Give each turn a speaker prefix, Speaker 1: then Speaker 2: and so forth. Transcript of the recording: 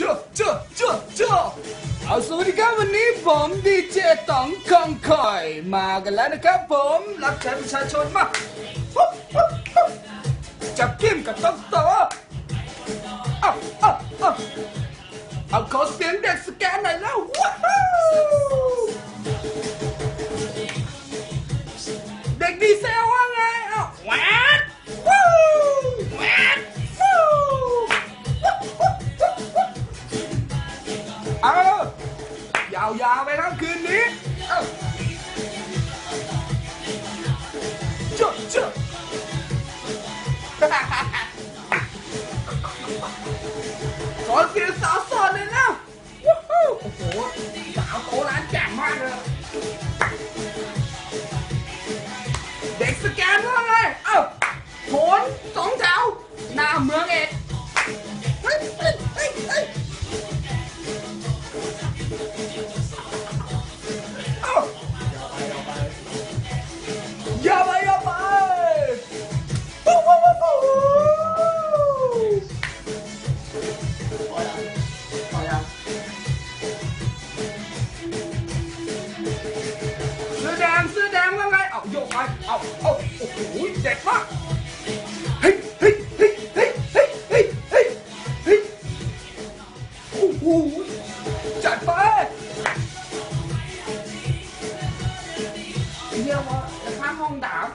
Speaker 1: เจ้าเจ้าเจ้าเจ้าเอาสวัสดีครับวันนี้ผมดีเจต๋องคองคอยมากันแล้วนะครับผมรับใช้ประชาชนมาปุ๊บปุ๊บปุ๊บจับกิ้มกับต๊อกโตเอาเอาเอาเอาขอเสียงเด็กสแกนหน่อยแล้วว้าวเด็กดีเซลว่า เอายาวๆไปทั้งคืนนี้ เอาจ้าเจ้าขอเสียงสาวโสดเลยนะว้าวโอ้โหสาวโตร้านแจ่มมากเลย เด็กสแกนว่าไงเอ้าโหนสองแถวหน้าเมืองเอก แดงเสื้อแดงว่าไงเอาโยกไปเอาเอาโอ้โหเด็ดมากเฮ้เฮ้เฮ้เฮ้เฮ้เฮ้เฮ้ยเฮ้ยโอ้จัดไปเยี่ยมว่ะข้าห้องดาบ